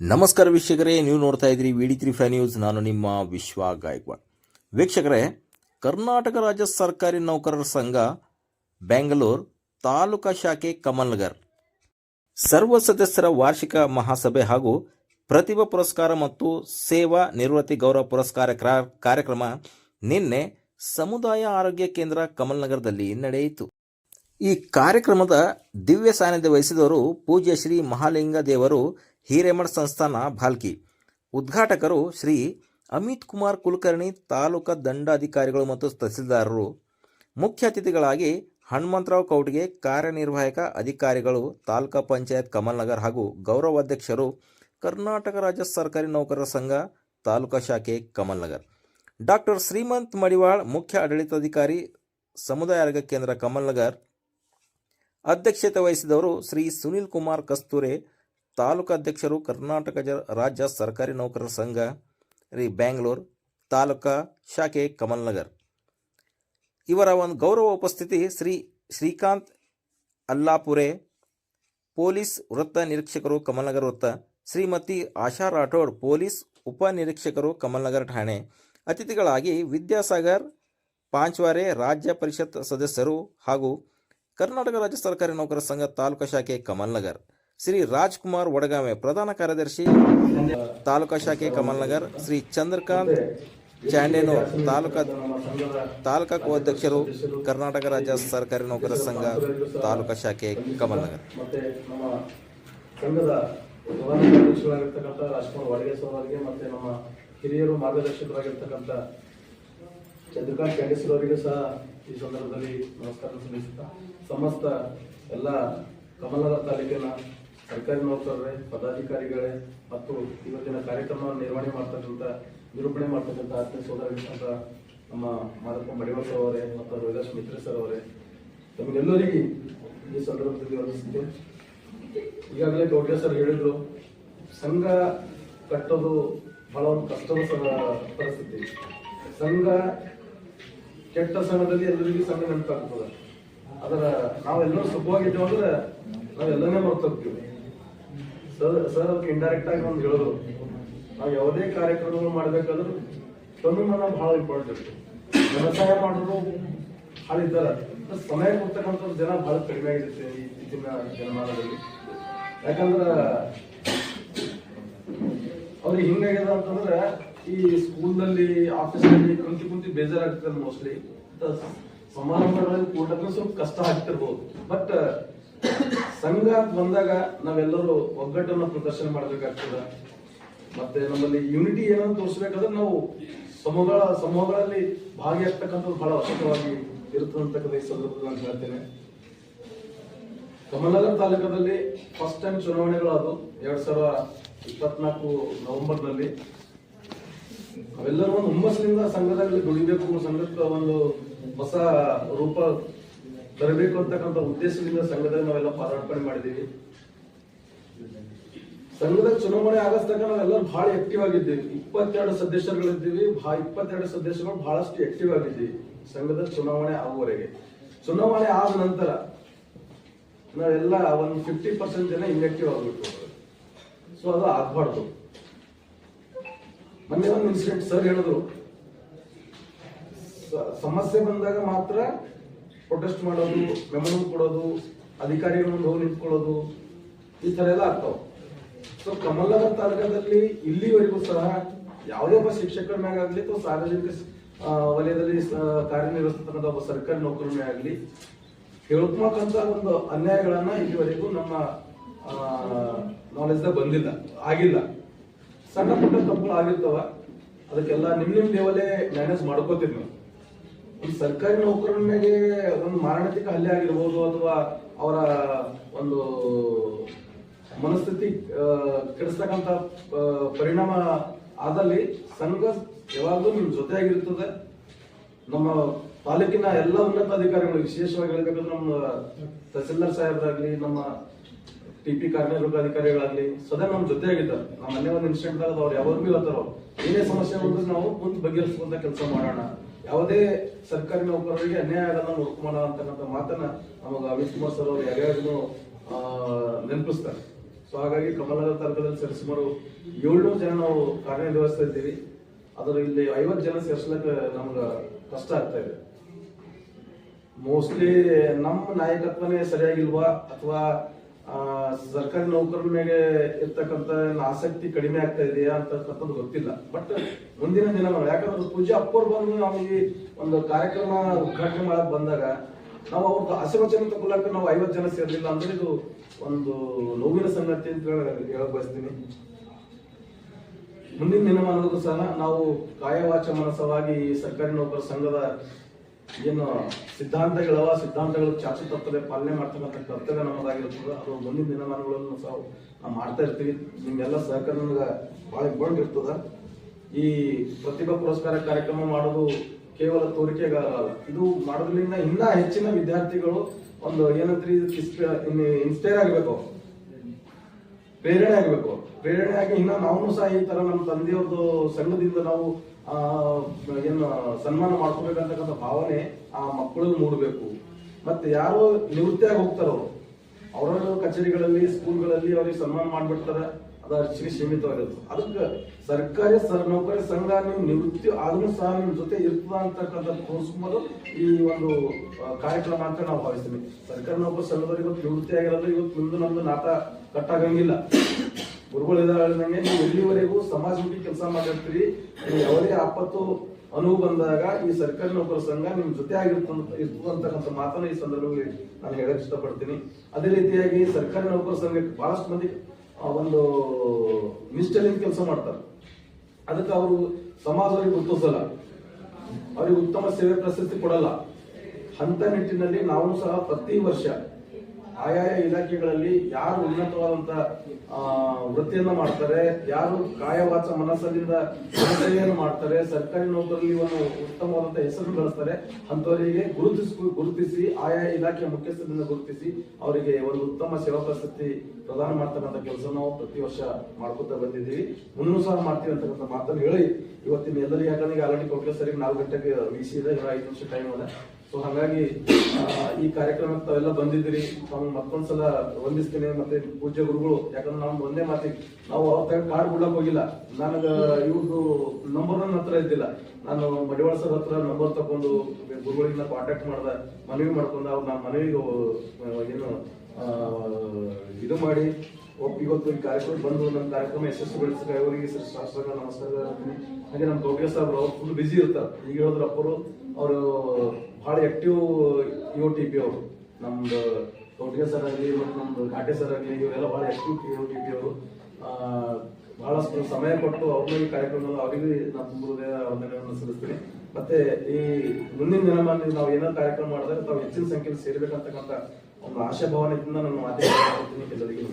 ನಮಸ್ಕಾರ ವೀಕ್ಷಕರೇ, ನೀವು ನೋಡ್ತಾ ಇದ್ದೀರಿ ವಿ ಡಿ ತ್ರೀ ಫೈ ನ್ಯೂಸ್ ನಾನು ನಿಮ್ಮ ವಿಶ್ವ ಗಾಯಕ್ವಾಡ್. ವೀಕ್ಷಕರೇ, ಕರ್ನಾಟಕ ರಾಜ್ಯ ಸರ್ಕಾರಿ ನೌಕರರ ಸಂಘ, ಬೆಂಗಳೂರು ತಾಲೂಕಾ ಶಾಖೆ ಕಮಲ್ ನಗರ್ ಸರ್ವ ಸದಸ್ಯರ ವಾರ್ಷಿಕ ಮಹಾಸಭೆ ಹಾಗೂ ಪ್ರತಿಭಾ ಪುರಸ್ಕಾರ ಮತ್ತು ಸೇವಾ ನಿವೃತ್ತಿ ಗೌರವ ಪುರಸ್ಕಾರ ಕ್ರಾ- ಕಾರ್ಯಕ್ರಮ ನಿನ್ನೆ ಸಮುದಾಯ ಆರೋಗ್ಯ ಕೇಂದ್ರ ಕಮಲ್ ನಗರದಲ್ಲಿ ನಡೆಯಿತು. ಈ ಕಾರ್ಯಕ್ರಮದ ದಿವ್ಯ ಸಾನ್ನಿಧ್ಯ ವಹಿಸಿದವರು ಪೂಜ್ಯ ಶ್ರೀ ಮಹಾಲಿಂಗ ದೇವರು ಹಿರೇಮಠ ಸಂಸ್ಥಾನ ಭಾಲ್ಕಿ. ಉದ್ಘಾಟಕರು ಶ್ರೀ ಅಮಿತ್ ಕುಮಾರ್ ಕುಲಕರ್ಣಿ, ತಾಲೂಕಾ ದಂಡಾಧಿಕಾರಿಗಳು ಮತ್ತು ತಹಸೀಲ್ದಾರರು. ಮುಖ್ಯ ಅತಿಥಿಗಳಾಗಿ ಹನುಮಂತರಾವ್ ಕೌಟ್ಗೆ ಕಾರ್ಯನಿರ್ವಾಹಕ ಅಧಿಕಾರಿಗಳು, ತಾಲೂಕಾ ಪಂಚಾಯತ್ ಕಮಲ್ ನಗರ್ ಹಾಗೂ ಗೌರವಾಧ್ಯಕ್ಷರು ಕರ್ನಾಟಕ ರಾಜ್ಯ ಸರ್ಕಾರಿ ನೌಕರರ ಸಂಘ, ತಾಲೂಕಾ ಶಾಖೆ ಕಮಲ್ ನಗರ್ ಡಾಕ್ಟರ್ ಶ್ರೀಮಂತ್ ಮಡಿವಾಳ್, ಮುಖ್ಯ ಆಡಳಿತಾಧಿಕಾರಿ, ಸಮುದಾಯ ಆರೋಗ್ಯ ಕೇಂದ್ರ ಕಮಲ್ ನಗರ್ ಅಧ್ಯಕ್ಷತೆ ವಹಿಸಿದವರು ಶ್ರೀ ಸುನಿಲ್ ಕುಮಾರ್ ಕಸ್ತೂರೆ ತಾಲೂಕು ಅಧ್ಯಕ್ಷರು ಕರ್ನಾಟಕ ರಾಜ್ಯ ಸರ್ಕಾರಿ ನೌಕರರ ಸಂಘ, ರೀ ಬ್ಯಾಂಗ್ಳೂರು, ತಾಲೂಕಾ ಶಾಖೆ ಕಮಲ್ನಗರ್. ಇವರ ಒಂದು ಗೌರವ ಉಪಸ್ಥಿತಿ ಶ್ರೀ ಶ್ರೀಕಾಂತ್ ಅಲ್ಲಾಪುರೆ ಪೊಲೀಸ್ ವೃತ್ತ ನಿರೀಕ್ಷಕರು ಕಮಲ್ನಗರ್ ವೃತ್ತ, ಶ್ರೀಮತಿ ಆಶಾ ರಾಠೋಡ್ ಪೊಲೀಸ್ ಉಪನಿರೀಕ್ಷಕರು ಕಮಲ್ನಗರ್ ಠಾಣೆ. ಅತಿಥಿಗಳಾಗಿ ವಿದ್ಯಾಸಾಗರ್, ಪಾಂಚ್ವಾರೆ ರಾಜ್ಯ ಪರಿಷತ್ ಸದಸ್ಯರು ಹಾಗೂ ಕರ್ನಾಟಕ ರಾಜ್ಯ ಸರ್ಕಾರಿ ನೌಕರರ ಸಂಘ ತಾಲೂಕಾ ಶಾಖೆ ಕಮಲ್ ನಗರ್ ಶ್ರೀ ರಾಜ್ಕುಮಾರ್ ವಡಗಾಮೆ ಪ್ರಧಾನ ಕಾರ್ಯದರ್ಶಿ, ತಾಲೂಕಾ ಶಾಖೆ ಕಮಲ್ನಗರ್, ಶ್ರೀ ಚಂದ್ರಕಾಂತ್ ಚಾಂಡೇನೂರ್ ತಾಲೂಕಾ ತಾಲೂಕಾ ಕೋಧ್ಯಕ್ಷರು ಕರ್ನಾಟಕ ರಾಜ್ಯ ಸರ್ಕಾರಿ ನೌಕರರ ಸಂಘ, ತಾಲೂಕಾ ಶಾಖೆ ಕಮಲ್ನಗರ್. ಸಂಘದ ಪ್ರಧಾನ ಕಾರ್ಯದರ್ಶಿಗಳಾಗಿರ್ತಕ್ಕಂಥ ರಾಜ್ಕುಮಾರ್ ವಾಡಿಗೆ ಸರ್ ಮತ್ತೆ ನಮ್ಮ ಹಿರಿಯರು ಮಾರ್ಗದರ್ಶಕರಾಗಿರ್ತಕ್ಕಂಥ ಚಂದ್ರಕಾಂತ್ ಕ್ಯಾಂಡಿಸರ್ ಅವರಿಗೆ ಸಹ ಈ ಸಂದರ್ಭದಲ್ಲಿ ನಮಸ್ಕಾರ ಸಲ್ಲಿಸುತ್ತಾ, ಸಮಸ್ತ ಎಲ್ಲ ಕಮಲನಗರ ತಾಲೂಕಿನ ಸರ್ಕಾರಿ ನೌಕರರೇ ಪದಾಧಿಕಾರಿಗಳೇ ಮತ್ತು ಇವತ್ತಿನ ಕಾರ್ಯಕ್ರಮವನ್ನು ನಿರ್ವಹಣೆ ಮಾಡ್ತಕ್ಕಂಥ, ನಿರೂಪಣೆ ಮಾಡ್ತಕ್ಕಂಥ ಆತ್ಮ ಸೋದರ ನಮ್ಮ ಮಾದಪ್ಪ ಮಡಿವಾಳ ಸರ್ ಅವರೇ ಮತ್ತು ರೋಹಿದಾಸ್ ಮಿತ್ರ ಸರ್ ಅವರೇ. ತಮಗೆಲ್ಲರಿಗೆ ಈ ಸಂದರ್ಭದಲ್ಲಿ ವಂದಿಸಿದ್ದೆ ಈಗಾಗಲೇ ಗೌಡ್ಯ ಸರ್ ಹೇಳಿದ್ರು, ಸಂಘ ಕಟ್ಟೋದು ಬಹಳ ಒಂದು ಕಷ್ಟದ ಪರಿಸ್ಥಿತಿ. ಸಂಘ ಕೆಟ್ಟ ಸಂಘದಲ್ಲಿ ಎಲ್ಲರಿಗೂ ಸಂಘ ನೆನಪಾಗ್ತದೆ. ಅದರ ನಾವೆಲ್ಲರೂ ಸುಖವಾಗಿದ್ದೇವೆ ಅಂದ್ರೆ ನಾವೆಲ್ಲನೇ ಮರ್ತು ಹೋಗ್ತೀವಿ ಸರ್ ಸರ್ ಅದಕ್ಕೆ ಇಂಡೈರೆಕ್ಟ್ ಆಗಿ ಒಂದು ಹೇಳೋದು. ನಾವು ಯಾವುದೇ ಕಾರ್ಯಕ್ರಮಗಳು ಮಾಡ್ಬೇಕಾದ್ರೂ ಮನ ಬಹಳ ಇಂಪಾರ್ಟೆಂಟ್ ವ್ಯವಸಾಯ ಮಾಡೋದು ಹಾಳಿದ್ದಾರೆ ಸಮಯ ಕೊಡ್ತಕ್ಕಂಥ ಜನ ಬಹಳ ಕಡಿಮೆ ಆಗಿರುತ್ತೆ ಈ ಇತ್ತೀಚಿನ ಜನಮಾನದಲ್ಲಿ. ಯಾಕಂದ್ರೆ ಅವ್ರಿಗೆ ಹಿಂಗಾಗ್ಯದ ಅಂತಂದ್ರೆ ಈ ಸ್ಕೂಲ್ನಲ್ಲಿ ಆಫೀಸ್ನಲ್ಲಿ ಕುಂತಿ ಕುಂತಿ ಬೇಜಾರಾಗ್ತದೆ ಮೋಸ್ಟ್ಲಿ ಸಮಾರಂಭಗಳಲ್ಲಿ ಕೂಟಕ್ಕೆ ಸ್ವಲ್ಪ ಕಷ್ಟ ಆಗ್ತಿರ್ಬೋದು. ಬಟ್ ಸಂಘ ಬಂದಾಗ ನಾವೆಲ್ಲರೂ ಒಗ್ಗಟ್ಟನ್ನು ಪ್ರದರ್ಶನ ಮಾಡಬೇಕಾಗ್ತದ. ಮತ್ತೆ ನಮ್ಮಲ್ಲಿ ಯೂನಿಟಿ ಏನಂತ ತೋರಿಸ್ಬೇಕಾದ್ರೆ ನಾವು ಸಮೂಹಗಳ ಸಮೂಹಗಳಲ್ಲಿ ಭಾಗಿಯಾಗ್ತಕ್ಕಂಥದ್ದು ಬಹಳ ಅವಶ್ಯಕವಾಗಿ ಇರುತ್ತದೆ ಅಂತಕ್ಕಂಥ ಈ ಸಂದರ್ಭದಲ್ಲಿ ನಾನು ಹೇಳ್ತೇನೆ. ಕಮಲನಗರ ತಾಲೂಕದಲ್ಲಿ ಫಸ್ಟ್ ಟೈಮ್ ಚುನಾವಣೆಗಳು ಅದು, ಎರಡ್ ಸಾವಿರದ ಇಪ್ಪತ್ನಾಲ್ಕು ನವೆಂಬರ್ನಲ್ಲಿ. ಅವೆಲ್ಲರೂ ಒಂದು ಹುಮ್ಮಸ್ಸಿನಿಂದ ಸಂಘದಲ್ಲಿ ದುಡಿಬೇಕು ಸಂಘಕ್ಕೆ ಒಂದು ಹೊಸ ರೂಪ ತರಬೇಕು ಅಂತಕ್ಕಂಥ ಉದ್ದೇಶದಿಂದ ಸಂಘದಲ್ಲಿ ನಾವೆಲ್ಲ ಪಾದಾರ್ಪಣೆ ಮಾಡಿದ್ದೀವಿ. ಸಂಘದ ಚುನಾವಣೆ ಆಗಸ್ತಕ್ಕ ನಾವೆಲ್ಲರೂ ಬಹಳ ಆಕ್ಟಿವ್ ಆಗಿದ್ದೀವಿ. ಇಪ್ಪತ್ತೆರಡು ಸದಸ್ಯರುಗಳಿದ್ದೀವಿ. ಇಪ್ಪತ್ತೆರಡು ಸದಸ್ಯರುಗಳು ಬಹಳಷ್ಟು ಆಕ್ಟಿವ್ ಆಗಿದ್ದೀವಿ ಸಂಘದ ಚುನಾವಣೆ ಆಗುವವರೆಗೆ. ಚುನಾವಣೆ ಆದ ನಂತರ ನಾವೆಲ್ಲ ಒಂದು ಫಿಫ್ಟಿ ಪರ್ಸೆಂಟ್ ಜನ ಇನ್ಆಕ್ಟಿವ್ ಆಗ್ಬಿಟ್ಟು ಸೊ ಅದು ಆಗ್ಬಾರ್ದು. ಮೊನ್ನೆ ಒಂದು ಇನ್ಸಿಡೆಂಟ್ ಸರ್ ಹೇಳಿದ್ರು. ಸಮಸ್ಯೆ ಬಂದಾಗ ಮಾತ್ರ ಪ್ರೊಟೆಸ್ಟ್ ಮಾಡೋದು ಮೆಮೊರಿ ಕೊಡೋದು ಅಧಿಕಾರಿಗಳ ಮುಂದೆ ಹೋಗಿ ನಿಂತ್ಕೊಳ್ಳೋದು, ಈ ಥರ ಎಲ್ಲ ಆಗ್ತಾವ. ಸೊ ಕಮಲನಗರ ತಾಲೂಕದಲ್ಲಿ ಇಲ್ಲಿವರೆಗೂ ಸಹ ಯಾವುದೇ ಒಬ್ಬ ಶಿಕ್ಷಕರ ಮ್ಯಾಗ ಆಗಲಿ ಅಥವಾ ಸಾರ್ವಜನಿಕ ವಲಯದಲ್ಲಿ ಕಾರ್ಯನಿರ್ವಹಿಸ್ತಕ್ಕಂಥ ಒಬ್ಬ ಸರ್ಕಾರಿ ನೌಕರನೇ ಆಗಲಿ ಹೇಳ್ಕೊಳಕಂತ ಒಂದು ಅನ್ಯಾಯಗಳನ್ನ ಇಲ್ಲಿವರೆಗೂ ನಮ್ಮ ನಾಲೆಜ್ ಬಂದಿಲ್ಲ, ಆಗಿಲ್ಲ. ಸಣ್ಣ ಪುಟ್ಟ ತಪ್ಪುಗಳು ಆಗಿರ್ತಾವ. ಅದಕ್ಕೆಲ್ಲ ನಿಮ್ ನಿಮ್ ಲೆವೆಲೇ ಮ್ಯಾನೇಜ್ ಮಾಡ್ಕೋತೀವಿ ನಾವು. ಒಂದು ಸರ್ಕಾರಿ ನೌಕರರ ಮೇಲೆ ಒಂದು ಮಾರಣಾಂತಿಕ ಹಲ್ಲೆ ಆಗಿರ್ಬೋದು ಅಥವಾ ಅವರ ಒಂದು ಮನಸ್ಥಿತಿ ಕೆಡಿಸ್ತಕ್ಕಂಥ ಪರಿಣಾಮ ಆದಲ್ಲಿ ಸಂಘ ಯಾವಾಗಲೂ ನಿಮ್ಮ ಜೊತೆಯಾಗಿರ್ತದೆ ನಮ್ಮ ತಾಲೂಕಿನ ಎಲ್ಲ ಉನ್ನತ ಅಧಿಕಾರಿಗಳು ವಿಶೇಷವಾಗಿ ಹೇಳಬೇಕಂದ್ರೆ ನಮ್ಮ ತಹಸೀಲ್ದಾರ್ ಸಾಹೇಬ್ರಾಗ್ಲಿ, ನಮ್ಮ ಟಿ ಪಿ ಕಾರ್ಯನಿರ್ವಾಹಕ ಅಧಿಕಾರಿಗಳಾಗ್ಲಿ, ಸದಾ ನಮ್ಮ ಜೊತೆಯಾಗಿದ್ದಾರೆ. ನಮ್ಮ ಮನೆ ಒಂದು ಇನ್ಸಿಡೆಂಟ್ ಅವ್ರು ಯಾವಾಗ್ಲೂ ಹೇಳ್ತಾರೋ ಏನೇ ಸಮಸ್ಯೆ ಬಂದ್ರೆ ನಾವು ಮುಂದೆ ಬಗೆಹರಿಸುವಂತ ಕೆಲಸ ಮಾಡೋಣ. ಯಾವುದೇ ಸರ್ಕಾರಿ ನೌಕರರಿಗೆ ಅನ್ಯಾಯ ಆಗಲ್ಲ ನೋಡ್ಕೊಳ್ಳೋಣ ಅಂತಕ್ಕಂಥ ಮಾತನ್ನ ನಮಗೆ ಅಮಿತ್ ಕುಮಾರ್ ಸರ್ ಅವರು ಯಾರ್ಯಾರಿಗೂ ನೆನಪಿಸ್ತಾರೆ. ಸೊ ಹಾಗಾಗಿ ಕಮಲದ ತರ್ಗದಲ್ಲಿ ಸರಿ ಸುಮಾರು ಏಳ್ನೂರು ಜನ ನಾವು ಕಾರ್ಯನಿರ್ವಹಿಸ್ತಾ ಇದ್ದೀವಿ. ಅದರ ಇಲ್ಲಿ ಐವತ್ತು ಜನ ಸೇರಿಸ್ಲಿಕ್ಕೆ ನಮ್ಗೆ ಕಷ್ಟ ಆಗ್ತಾ ಇದೆ. ಮೋಸ್ಟ್ಲಿ ನಮ್ಮ ನಾಯಕತ್ವನೇ ಸರಿಯಾಗಿಲ್ವಾ ಅಥವಾ ಸರ್ಕಾರಿ ನೌಕರರ ಮೇಲೆ ಇರ್ತಕ್ಕಂಥ ಆಸಕ್ತಿ ಕಡಿಮೆ ಆಗ್ತಾ ಇದೆಯಾ ಅಂತಕ್ಕಂಥದ್ದು ಗೊತ್ತಿಲ್ಲ. ಬಟ್ ಮುಂದಿನ ದಿನಗಳು, ಯಾಕಂದ್ರೆ ಪೂಜೆ ಅಪ್ಪರ್ ಬಂದು ನಮಗೆ ಒಂದು ಕಾರ್ಯಕ್ರಮ ಉದ್ಘಾಟನೆ ಮಾಡಕ್ ಬಂದಾಗ ನಾವು ಅವ್ರದ್ದು ಆಶೀರ್ವಚನ ತಗೊಳ್ಳಕ್ಕೆ ನಾವು ಐವತ್ತು ಜನ ಸೇರ್ಲಿಲ್ಲ ಅಂದ್ರೆ ಇದು ಒಂದು ನೋವಿನ ಸಂಗತಿ ಅಂತ ಹೇಳಿ ಹೇಳಕ್ ಬಯಸ್ತೀನಿ. ಮುಂದಿನ ದಿನಮಾನದಲ್ಲೂ ಸಹ ನಾವು ಕಾಯವಾಚ ಮನಸವಾಗಿ ಸರ್ಕಾರಿ ನೌಕರ ಸಂಘದ ಏನು ಸಿದ್ಧಾಂತಗಳವ ಸಿದ್ಧಾಂತಗಳು ಚಾಚು ತಪ್ಪದೆ ಪಾಲನೆ ಮಾಡ್ತಕ್ಕಂಥ ಕರ್ತವ್ಯ ನಮ್ಮದಾಗಿರ್ತದೆ ಅದು ಮುಂದಿನ ದಿನಮಾನಗಳನ್ನು ಸಹ ನಾವು ಮಾಡ್ತಾ ಇರ್ತೀವಿ. ನಿಮ್ಗೆಲ್ಲ ಸಹಕಾರ ನಮ್ಗೆ ಭಾಳ ಇಂಪಾರ್ಟೆಂಟ್ ಇರ್ತದ. ಈ ಪ್ರತಿಭಾ ಪುರಸ್ಕಾರ ಕಾರ್ಯಕ್ರಮ ಮಾಡೋದು ಕೇವಲ ತೋರಿಕೆಗಾರ ಅಲ್ಲ. ಇದು ಮಾಡೋದ್ರಿಂದ ಇನ್ನೂ ಹೆಚ್ಚಿನ ವಿದ್ಯಾರ್ಥಿಗಳು ಒಂದು ಏನಂತ್ರಿ ಇನ್ಸ್ಪೈರ್ ಆಗಬೇಕು. ಪ್ರೇರಣೆ ಆಗಬೇಕು. ಪ್ರೇರಣೆ ಆಗಿ ಇನ್ನ ನಾವು ಸಹ ಈ ತರ ನಮ್ಮ ತಂದೆಯವ್ರದ್ದು ಸಂಘದಿಂದ ನಾವು ಏನು ಸನ್ಮಾನ ಮಾಡ್ಕೋಬೇಕಂತಕ್ಕಂಥ ಭಾವನೆ ಆ ಮಕ್ಕಳಲ್ಲಿ ಮೂಡಬೇಕು. ಮತ್ತೆ ಯಾರು ನಿವೃತ್ತಿ ಆಗಿ ಹೋಗ್ತಾರೋ, ಅವರವರ ಕಚೇರಿಗಳಲ್ಲಿ, ಸ್ಕೂಲ್ಗಳಲ್ಲಿ ಅವ್ರಿಗೆ ಸನ್ಮಾನ ಮಾಡ್ಬಿಡ್ತಾರೆ. ಅದು ಅರ್ಚಿಗೆ ಸೀಮಿತವಾಗಿರುತ್ತೆ. ಅದಕ್ಕೆ ಸರ್ಕಾರಿ ಸರ್, ನೌಕರಿ ಸಂಘ ನೀವು ನಿವೃತ್ತಿ ಆದ್ರೂ ಸಹ ನಿಮ್ಮ ಜೊತೆ ಇರ್ತದ ಅಂತಕ್ಕಂಥ ತೋರಿಸ್ಬೋದು ಈ ಒಂದು ಕಾರ್ಯಕ್ರಮ ಅಂತ ನಾವು ಭಾವಿಸ್ತೀವಿ. ಸರ್ಕಾರಿ ನೌಕರಿ ಸಂಘದವ್ರು ಇವತ್ತು ನಿವೃತ್ತಿ ಆಗಿರೋದು ಇವತ್ತು ಮುಂದೆ ನಮ್ದು ನಾಟ ಕಟ್ಟಾಗಂಗಿಲ್ಲ. ಗುರುಗಳು ಎಲ್ಲಿವರೆಗೂ ನೀವು ಇಲ್ಲಿವರೆಗೂ ಸಮಾಜಮುಖಿ ಕೆಲಸ ಮಾಡಿರ್ತೀರಿ ನೀವು ಯಾವುದೇ ಆಪತ್ತು ಅನುವು ಬಂದಾಗ ಈ ಸರ್ಕಾರಿ ನೌಕರ ಸಂಘ ನಿಮ್ ಜೊತೆ ಆಗಿರ್ತಂತ ಇರ್ತಕ್ಕಂಥ ಮಾತನ್ನ ಈ ಸಂದರ್ಭದಲ್ಲಿ ನಾನು ಹೇಳಕ್ ಇಷ್ಟಪಡ್ತೀನಿ. ಅದೇ ರೀತಿಯಾಗಿ ಸರ್ಕಾರಿ ನೌಕರ ಸಂಘಕ್ಕೆ ಬಹಳಷ್ಟು ಮಂದಿ ಒಂದು ನಿಷ್ಠೆಯಿಂದ ಕೆಲಸ ಮಾಡ್ತಾರೆ. ಅದಕ್ಕೆ ಅವರು ಸಮಾಜದಲ್ಲಿ ಗುರುತಿಸಲ್ಲ. ಅವರಿಗೆ ಉತ್ತಮ ಸೇವೆ ಪ್ರಶಸ್ತಿ ಕೊಡಲ್ಲ. ಹಂತ ನಿಟ್ಟಿನಲ್ಲಿ ನಾವು ಸಹ ಪ್ರತಿ ವರ್ಷ ಆಯಾಯ ಇಲಾಖೆಗಳಲ್ಲಿ ಯಾರು ಉನ್ನತವಾದಂತ ವೃತ್ತಿಯನ್ನ ಮಾಡ್ತಾರೆ, ಯಾರು ಕಾಯವಾಚ ಮನಸ್ಸಲ್ಲಿಂದ ಸೇವೆಯನ್ನು ಮಾಡ್ತಾರೆ, ಸರ್ಕಾರಿ ನೌಕರಲ್ಲಿ ಒಂದು ಉತ್ತಮವಾದಂತ ಹೆಸರು ಬಳಸ್ತಾರೆ ಅಂತವರಿಗೆ ಗುರುತಿಸ್, ಗುರುತಿಸಿ ಆಯಾ ಇಲಾಖೆ ಮುಖ್ಯಸ್ಥರಿಂದ ಗುರುತಿಸಿ ಅವರಿಗೆ ಒಂದು ಉತ್ತಮ ಸೇವಾ ಪ್ರಶಸ್ತಿ ಪ್ರದಾನ ಮಾಡ್ತಕ್ಕಂಥ ಕೆಲಸ ನಾವು ಪ್ರತಿ ವರ್ಷ ಮಾಡ್ಕೊತಾ ಬಂದಿದ್ದೀವಿ. ಮುಂದೂ ಸಹ ಮಾಡ್ತೀವಿ ಅಂತಕ್ಕಂಥ ಮಾತನ್ನು ಹೇಳಿ, ಇವತ್ತಿನ ಎಲ್ಲರಿಗೆ ಯಾಕಂದ್ರೆ ಆಲ್ರೆಡಿ ಕೊಟ್ಟರೆ ಸರಿ ನಾಲ್ಕು ಗಂಟೆಗೆ ವಿಸಿ ಇದೆ, ಇನ್ನು ಐದು ನಿಮಿಷ ಟೈಮ್ ಇದೆ. ಸೊ ಹಾಗಾಗಿ ಈ ಕಾರ್ಯಕ್ರಮಕ್ಕೆ ತಾವೆಲ್ಲ ಬಂದಿದ್ದೀರಿ. ತಾವು ಮತ್ತೊಂದ್ಸಲ ವಂದಿಸ್ತೇನೆ. ಮತ್ತೆ ಪೂಜ್ಯ ಗುರುಗಳು, ಯಾಕಂದ್ರೆ ನಾವು ಒಂದೇ ಮಾತಿಗೆ, ನಾವು ಅವ್ರ ತಗ ಕಾರ್ಡ್ ಬಿಡಕ್ ಹೋಗಿಲ್ಲ. ನನಗೆ ಇವ್ರದ್ದು ನಂಬರ್ ನನ್ನ ಹತ್ರ ಇದ್ದಿಲ್ಲ. ನಾನು ಮಡಿವಾಳ ಸರ್ ಹತ್ರ ನಂಬರ್ ತಗೊಂಡು ಗುರುಗಳಿಂದ ಕಾಂಟ್ಯಾಕ್ಟ್ ಮಾಡ್ದೆ, ಮನವಿ ಮಾಡ್ಕೊಂಡು, ಅವ್ರು ನಾನು ಮನವಿಗೆ ಏನು ಇದು ಮಾಡಿ ಇವತ್ತು ಈ ಕಾರ್ಯಕ್ರಮ ಬಂದು ನಮ್ಮ ಕಾರ್ಯಕ್ರಮ ಯಶಸ್ವಿಗೊಳಿಸಿದ ಅವರಿಗೆ ಶಾಸ್ತ್ರ ನಮಸ್ಕಾರ. ಹಾಗೆ ನಮ್ಮ ದೊಡ್ಡ ಸಾಹೇಬ್ರು, ಅವ್ರು ಫುಲ್ ಬಿಸಿ ಇರ್ತಾರೆ. ಈಗ ಹೇಳಿದ್ರ ಅಪ್ಪರು ಅವರು ಬಹಳ ಆಕ್ಟಿವ್ ಯು ಟಿ ಪಿ ಅವರು. ನಮ್ದು ದೊಡ್ಡ ಸರ್ ಆಗಲಿ ಮತ್ತು ನಮ್ದು ಘಾಟೆ ಸರ್ ಆಗಲಿ, ಇವರೆಲ್ಲ ಬಹಳ ಆಕ್ಟಿವ್ ಯು ಟಿ ಪಿ ಅವರು ಬಹಳಷ್ಟು ಸಮಯ ಕೊಟ್ಟು ಅವ್ರನ್ನ ಈ ಕಾರ್ಯಕ್ರಮದಲ್ಲಿ ಅವರಿಗೆ ನಾನು ತುಂಬ ಹೃದಯ ವಂದನೆಗಳನ್ನು ಸಲ್ಲಿಸ್ತೀನಿ. ಮತ್ತೆ ಈ ಮುಂದಿನ ದಿನಮಾನದಲ್ಲಿ ನಾವು ಏನೋ ಕಾರ್ಯಕ್ರಮ ಮಾಡಿದ್ರೆ ತಾವು ಹೆಚ್ಚಿನ ಸಂಖ್ಯೆಯಲ್ಲಿ ಸೇರ್ಬೇಕಂತಕ್ಕಂಥ ಒಂದು ಆಶಾಭಾವನೆಯಿಂದ ನಾನು ಮಾತಾಡ್ತೀನಿ ಎಲ್ಲರಿಗೆ